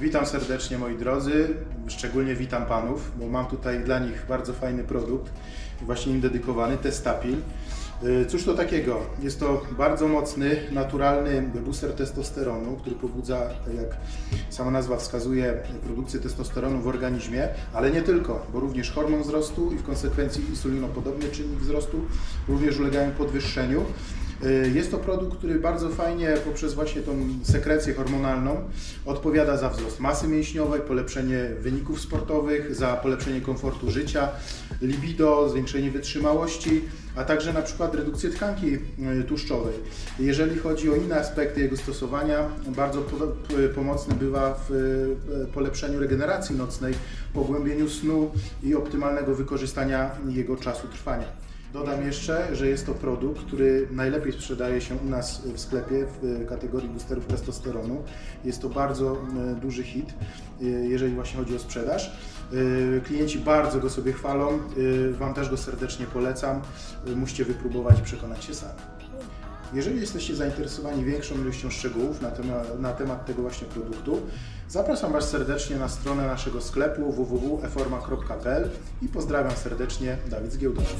Witam serdecznie moi drodzy, szczególnie witam panów, bo mam tutaj dla nich bardzo fajny produkt, właśnie im dedykowany, Testapil. Y, Cóż to takiego? Jest to bardzo mocny, naturalny booster testosteronu, który pobudza, tak jak sama nazwa wskazuje, produkcję testosteronu w organizmie, ale nie tylko, bo również hormon wzrostu i w konsekwencji insulinopodobny czynnik wzrostu również ulegają podwyższeniu. Y, Jest to produkt, który bardzo fajnie poprzez właśnie tą sekrecję hormonalną odpowiada za wzrost masy mięśniowej, polepszenie wyników sportowych, za polepszenie komfortu życia, libido, zwiększenie wytrzymałości, a także na przykład redukcję tkanki y, tłuszczowej. Jeżeli chodzi o inne aspekty jego stosowania, bardzo pomocny bywa w y, polepszeniu regeneracji nocnej, pogłębieniu snu i optymalnego wykorzystania jego czasu trwania. Dodam jeszcze, że jest to produkt, który najlepiej sprzedaje się u nas w sklepie w kategorii boosterów testosteronu. Jest to bardzo e, duży hit, e, jeżeli właśnie chodzi o sprzedaż. E, Klienci bardzo go sobie chwalą, e, Wam też go serdecznie polecam. E, Musicie wypróbować i przekonać się sami. Jeżeli jesteście zainteresowani większą ilością szczegółów na temat, na temat tego właśnie produktu, zapraszam Was serdecznie na stronę naszego sklepu www.eforma.pl i pozdrawiam serdecznie, Dawid Zgiełdowski.